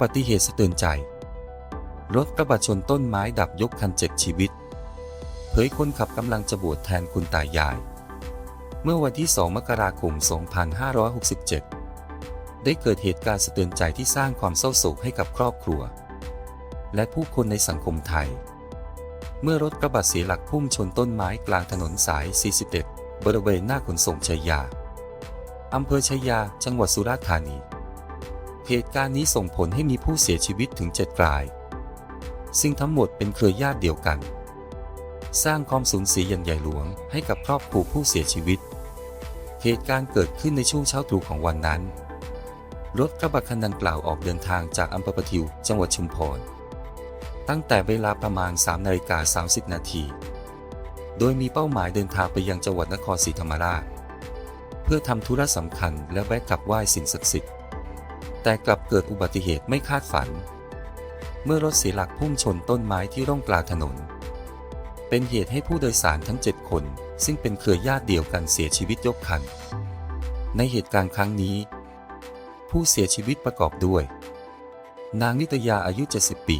บัติเหตุสะเตือนใจ รถกระบะชนต้นไม้ดับยกคันเจ็ดชีวิต เผยคนขับกำลังจะบวชแทนคุณตายาย เมื่อวันที่ 2 มกราคม 2567 ได้เกิดเหตุการณ์สะเตือนใจที่สร้างความเศร้าโศกให้กับครอบครัว และผู้คนในสังคมไทย เมื่อรถกระบะเสียหลักพุ่งชนต้นไม้กลางถนนสาย 41 บริเวณหน้าขนส่งชัยยาอำเภอชัยยา จังหวัดสุราษฎร์ธานี เหตุการณ์นี้ส่งผลให้มีผู้เสียชีวิตถึง 7 ราย ซึ่งทั้งหมดเป็นเครือญาติเดียวกัน สร้างความสูญเสียอย่างใหญ่หลวงให้กับครอบครัวผู้เสียชีวิต เหตุการณ์เกิดขึ้นในช่วงเช้าตรู่ของวันนั้น รถกระบะคันดังกล่าวออกเดินทางจากอำเภอปะทิว จังหวัดชุมพร ตั้งแต่เวลาประมาณ3นาฬิกา30 นาที โดยมีเป้าหมายเดินทางไปยังจังหวัดนครศรีธรรมราช เพื่อทำธุระสำคัญและแวะกลับไหว้สิ่งศักดิ์สิทธิ์ แต่กลับเกิดอุบัติเหตุไม่คาดฝัน เมื่อรถเสียหลักพุ่งชนต้นไม้ที่ร่องกลางถนน เป็นเหตุให้ผู้โดยสารทั้ง 7 คน ซึ่งเป็นเครือญาติเดียวกันเสียชีวิตยกคัน ในเหตุการณ์ครั้งนี้ ผู้เสียชีวิตประกอบด้วย นางนิตยาอายุ 70 ปี